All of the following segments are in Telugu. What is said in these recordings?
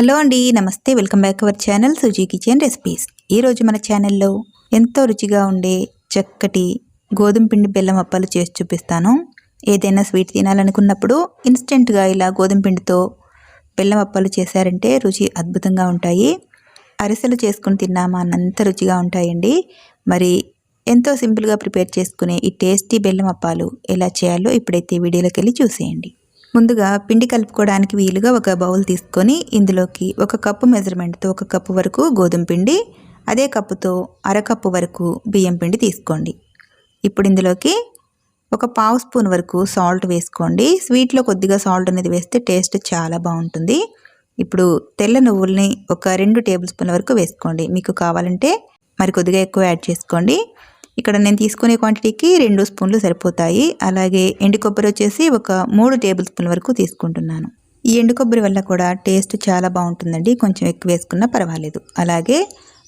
హలో అండి నమస్తే welcome back our channel Suji kitchen recipes. ఈరోజు మన ఛానల్లో ఎంతో రుచిగా ఉండే చక్కటి గోధుమ పిండి బెల్లం అప్పాలు చేసి చూపిస్తాను. ఏదైనా స్వీట్ తినాలనుకున్నప్పుడు ఇన్స్టెంట్గా ఇలా గోధుమ పిండితో బెల్లం అప్పాలు చేశారంటే రుచి అద్భుతంగా ఉంటాయి. అరిసెలు చేసుకుని తిన్నామా అన్నంత రుచిగా ఉంటాయండి. మరి ఎంతో సింపుల్గా ప్రిపేర్ చేసుకునే ఈ టేస్టీ బెల్లం అప్పాలు ఎలా చేయాలో ఇప్పుడైతే వీడియోలోకి వెళ్ళి చూసేయండి. ముందుగా పిండి కలుపుకోవడానికి వీలుగా ఒక బౌల్ తీసుకొని ఇందులోకి ఒక కప్పు మెజర్మెంట్తో ఒక కప్పు వరకు గోధుమ పిండి అదే కప్పుతో అరకప్పు వరకు బియ్యం పిండి తీసుకోండి. ఇప్పుడు ఇందులోకి ఒక పావు స్పూన్ వరకు సాల్ట్ వేసుకోండి. స్వీట్లో కొద్దిగా సాల్ట్ అనేది వేస్తే టేస్ట్ చాలా బాగుంటుంది. ఇప్పుడు తెల్ల నువ్వుల్ని ఒక రెండు టేబుల్ స్పూన్ల వరకు వేసుకోండి. మీకు కావాలంటే మరి కొద్దిగా ఎక్కువ యాడ్ చేసుకోండి. ఇక్కడ నేను తీసుకునే క్వాంటిటీకి రెండు స్పూన్లు సరిపోతాయి. అలాగే ఎండు కొబ్బరి వచ్చేసి ఒక మూడు టేబుల్ స్పూన్ల వరకు తీసుకుంటున్నాను. ఈ ఎండు కొబ్బరి వల్ల కూడా టేస్ట్ చాలా బాగుంటుందండి. కొంచెం ఎక్కువ వేసుకున్నా పర్వాలేదు. అలాగే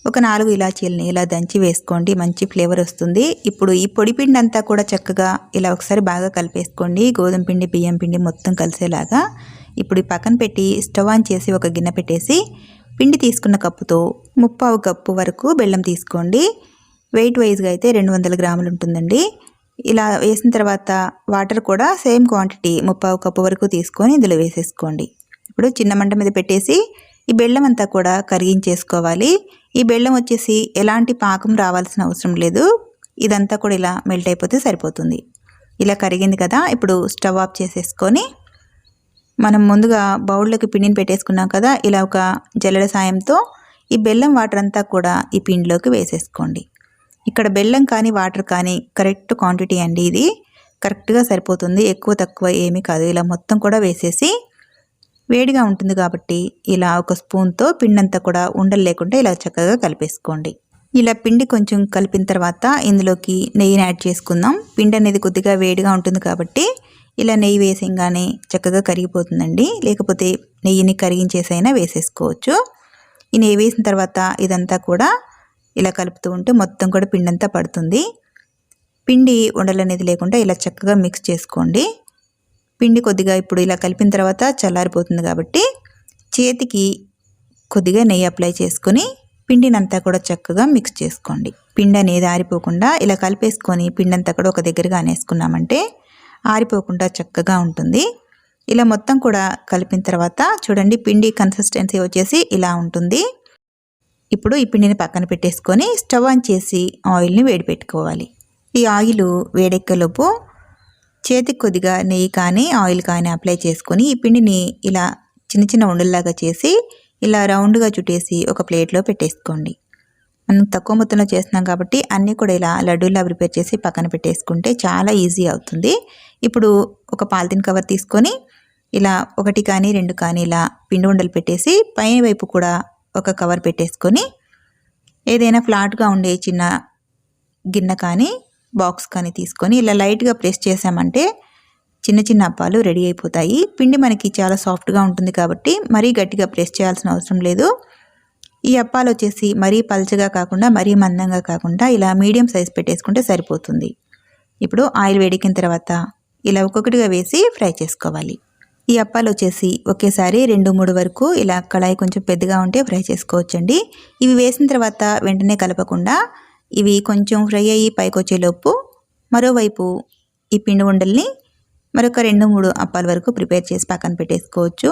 ఒక నాలుగు ఇలాచీలని ఇలా దంచి వేసుకోండి. మంచి ఫ్లేవర్ వస్తుంది. ఇప్పుడు ఈ పొడి పిండి అంతా కూడా చక్కగా ఇలా ఒకసారి బాగా కలిపేసుకోండి. గోధుమ పిండి బియ్యం పిండి మొత్తం కలిసేలాగా ఇప్పుడు ఈ పక్కన పెట్టి స్టవ్ ఆన్ చేసి ఒక గిన్నె పెట్టేసి పిండి తీసుకున్న కప్పుతో ముప్పావు కప్పు వరకు బెల్లం తీసుకోండి. వెయిట్ వైజ్గా అయితే రెండు వందల గ్రాములు ఉంటుందండి. ఇలా వేసిన తర్వాత వాటర్ కూడా సేమ్ క్వాంటిటీ ముప్పావు కప్పు వరకు తీసుకొని ఇందులో వేసేసుకోండి. ఇప్పుడు చిన్న మంట మీద పెట్టేసి ఈ బెల్లం అంతా కూడా కరిగించేసుకోవాలి. ఈ బెల్లం వచ్చేసి ఎలాంటి పాకం రావాల్సిన అవసరం లేదు. ఇదంతా కూడా ఇలా మెల్ట్ అయిపోతే సరిపోతుంది. ఇలా కరిగింది కదా ఇప్పుడు స్టవ్ ఆఫ్ చేసేసుకొని మనం ముందుగా బౌల్లోకి పిండిని పెట్టేసుకున్నాం కదా ఇలా ఒక జల్లెడ సాయంతో ఈ బెల్లం వాటర్ అంతా కూడా ఈ పిండిలోకి వేసేసుకోండి. ఇక్కడ బెల్లం కానీ వాటర్ కానీ కరెక్ట్ క్వాంటిటీ అండి ఇది. కరెక్ట్గా సరిపోతుంది. ఎక్కువ తక్కువ ఏమీ కాదు. ఇలా మొత్తం కూడా వేసేసి వేడిగా ఉంటుంది కాబట్టి ఇలా ఒక స్పూన్తో పిండి అంతా కూడా ఉండలు లేకుండా ఇలా చక్కగా కలిపేసుకోండి. ఇలా పిండి కొంచెం కలిపిన తర్వాత ఇందులోకి నెయ్యిని యాడ్ చేసుకుందాం. పిండి అనేది కొద్దిగా వేడిగా ఉంటుంది కాబట్టి ఇలా నెయ్యి వేసేగానే చక్కగా కరిగిపోతుందండి. లేకపోతే నెయ్యిని కరిగించేసైనా వేసేసుకోవచ్చు. ఈ నెయ్యి వేసిన తర్వాత ఇదంతా కూడా ఇలా కలుపుతూ ఉంటే మొత్తం కూడా పిండి అంతా పడుతుంది. పిండి ఉండలు అనేది లేకుండా ఇలా చక్కగా మిక్స్ చేసుకోండి. పిండి కొద్దిగా ఇప్పుడు ఇలా కలిపిన తర్వాత చల్లారిపోతుంది కాబట్టి చేతికి కొద్దిగా నెయ్యి అప్లై చేసుకొని పిండిని అంతా కూడా చక్కగా మిక్స్ చేసుకోండి. పిండి అనేది ఆరిపోకుండా ఇలా కలిపేసుకొని పిండి అంతా కూడా ఒక దగ్గరగా అనేసుకున్నామంటే ఆరిపోకుండా చక్కగా ఉంటుంది. ఇలా మొత్తం కూడా కలిపిన తర్వాత చూడండి పిండి కన్సిస్టెన్సీ వచ్చేసి ఇలా ఉంటుంది. ఇప్పుడు ఈ పిండిని పక్కన పెట్టేసుకొని స్టవ్ ఆన్ చేసి ఆయిల్ని వేడి పెట్టుకోవాలి ఈ ఆయిల్ వేడెక్కలోపు చేతికి కొద్దిగా నెయ్యి కానీ ఆయిల్ కానీ అప్లై చేసుకొని ఈ పిండిని ఇలా చిన్న చిన్న ఉండల్లాగా చేసి ఇలా రౌండ్గా చుట్టేసి ఒక ప్లేట్లో పెట్టేసుకోండి. మనం తక్కువ మొత్తంలో చేస్తున్నాం కాబట్టి అన్నీ కూడా ఇలా లడ్డూలా ప్రిపేర్ చేసి పక్కన పెట్టేసుకుంటే చాలా ఈజీ అవుతుంది. ఇప్పుడు ఒక పాలిథిన్ కవర్ తీసుకొని ఇలా ఒకటి కానీ రెండు కానీ ఇలా పిండి ఉండలు పెట్టేసి పైన వైపు కూడా ఒక కవర్ పెట్టేసుకొని ఏదైనా ఫ్లాట్గా ఉండే చిన్న గిన్నె కానీ బాక్స్ కానీ తీసుకొని ఇలా లైట్గా ప్రెస్ చేసామంటే చిన్న చిన్న అప్పాలు రెడీ అయిపోతాయి. పిండి మనకి చాలా సాఫ్ట్గా ఉంటుంది కాబట్టి మరీ గట్టిగా ప్రెస్ చేయాల్సిన అవసరం లేదు. ఈ అప్పాలు వచ్చేసి మరీ పల్చగా కాకుండా మరీ మందంగా కాకుండా ఇలా మీడియం సైజ్ పెట్టేసుకుంటే సరిపోతుంది. ఇప్పుడు ఆయిల్ వేడికిన తర్వాత ఇలా ఒక్కొక్కటిగా వేసి ఫ్రై చేసుకోవాలి. ఈ అప్పాలు వచ్చేసి ఒకేసారి రెండు మూడు వరకు ఇలా కళాయి కొంచెం పెద్దగా ఉంటే ఫ్రై చేసుకోవచ్చండి. ఇవి వేసిన తర్వాత వెంటనే కలపకుండా ఇవి కొంచెం ఫ్రై అయ్యి పైకి వచ్చేలోపు మరోవైపు ఈ పిండి ఉండల్ని మరొక రెండు మూడు అప్పాల వరకు ప్రిపేర్ చేసి పక్కన పెట్టేసుకోవచ్చు.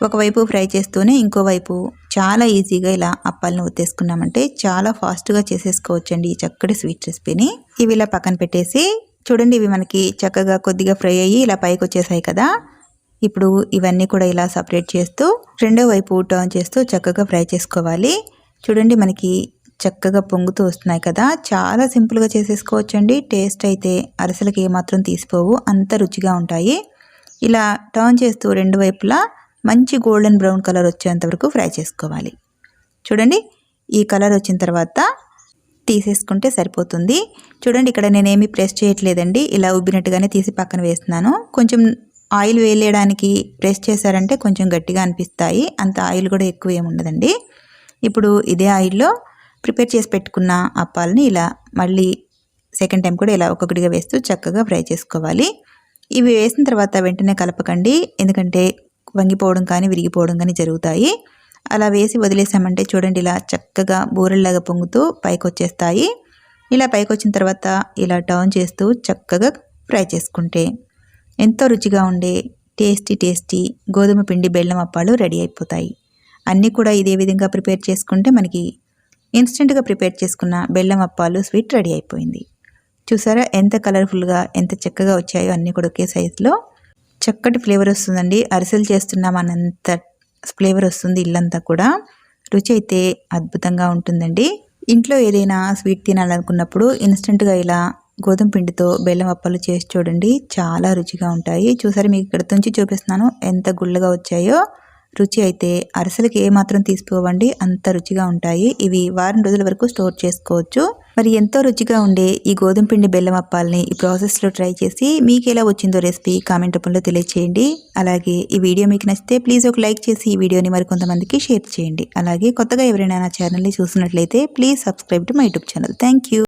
ఒకవైపు ఫ్రై చేస్తూనే ఇంకోవైపు చాలా ఈజీగా ఇలా అప్పాలను ఉత్తేసుకున్నామంటే చాలా ఫాస్ట్గా చేసేసుకోవచ్చండి ఈ చక్కటి స్వీట్ రెసిపీని. ఇవి ఇలా పక్కన పెట్టేసి చూడండి ఇవి మనకి చక్కగా కొద్దిగా ఫ్రై అయ్యి ఇలా పైకి వచ్చేసాయి కదా. ఇప్పుడు ఇవన్నీ కూడా ఇలా సపరేట్ చేస్తూ రెండో వైపు టర్న్ చేస్తూ చక్కగా ఫ్రై చేసుకోవాలి. చూడండి మనకి చక్కగా పొంగుతూ వస్తున్నాయి కదా. చాలా సింపుల్గా చేసేసుకోవచ్చండి. టేస్ట్ అయితే అరసలకి ఏమాత్రం తీసిపోవు. అంత రుచిగా ఉంటాయి. ఇలా టర్న్ చేస్తూ రెండు వైపులా మంచి గోల్డెన్ బ్రౌన్ కలర్ వచ్చేంత వరకు ఫ్రై చేసుకోవాలి. చూడండి ఈ కలర్ వచ్చిన తర్వాత తీసేసుకుంటే సరిపోతుంది. చూడండి ఇక్కడ నేనేమి ప్రెస్ చేయట్లేదండి. ఇలా ఉబ్బినట్టుగానే తీసి పక్కన వేస్తున్నాను. కొంచెం ఆయిల్ వేయడానికి ప్రెస్ చేశారంటే కొంచెం గట్టిగా అనిపిస్తాయి. అంత ఆయిల్ కూడా ఎక్కువ ఏముండదండి ఇప్పుడు ఇదే ఆయిల్లో ప్రిపేర్ చేసి పెట్టుకున్న అప్పాలని ఇలా మళ్ళీ సెకండ్ టైం కూడా ఇలా ఒక్కొక్కటిగా వేస్తూ చక్కగా ఫ్రై చేసుకోవాలి. ఇవి వేసిన తర్వాత వెంటనే కలపకండి. ఎందుకంటే వంగిపోవడం కానీ విరిగిపోవడం కానీ జరుగుతాయి. అలా వేసి వదిలేసామంటే చూడండి ఇలా చక్కగా బూరెల్లాగా పొంగుతూ పైకి వచ్చేస్తాయి ఇలా పైకి వచ్చిన తర్వాత ఇలా టర్న్ చేస్తూ చక్కగా ఫ్రై చేసుకుంటే ఎంతో రుచిగా ఉండే టేస్టీ టేస్టీ గోధుమ పిండి బెల్లం అప్పాలు రెడీ అయిపోతాయి. అన్నీ కూడా ఇదే విధంగా ప్రిపేర్ చేసుకుంటే మనకి ఇన్స్టెంట్గా ప్రిపేర్ చేసుకున్న బెల్లం అప్పాలు స్వీట్ రెడీ అయిపోయింది. చూసారా ఎంత కలర్ఫుల్గా ఎంత చక్కగా వచ్చాయో అన్నీ కూడా ఒకే సైజులో. చక్కటి ఫ్లేవర్ వస్తుందండి. అరిసెలు చేస్తున్నాం అనంత ఫ్లేవర్ వస్తుంది ఇల్లంతా కూడా. రుచి అయితే అద్భుతంగా ఉంటుందండి. ఇంట్లో ఏదైనా స్వీట్ తినాలనుకున్నప్పుడు ఇన్స్టెంట్గా ఇలా గోధుమ పిండితో బెల్లం అప్పలు చేసి చూడండి. చాలా రుచిగా ఉంటాయి. చూసారు మీకు ఇక్కడ తుంచి చూపిస్తున్నాను. ఎంత గుళ్ళగా వచ్చాయో. రుచి అయితే అరసలకి ఏమాత్రం తీసుకోవండి. అంత రుచిగా ఉంటాయి. ఇవి వారం రోజుల వరకు స్టోర్ చేసుకోవచ్చు. మరి ఎంతో రుచిగా ఉండే ఈ గోధుమ పిండి బెల్లం అప్పాలని ఈ ప్రాసెస్లో ట్రై చేసి మీకు ఎలా వచ్చిందో రెసిపీ కామెంట్ రూపంలో తెలియచేయండి. అలాగే ఈ వీడియో మీకు నచ్చితే ప్లీజ్ ఒక లైక్ చేసి ఈ వీడియోని మరి కొంతమందికి షేర్ చేయండి. అలాగే కొత్తగా ఎవరైనా నా ఛానల్ని చూసినట్లయితే please subscribe to my YouTube channel. Thank you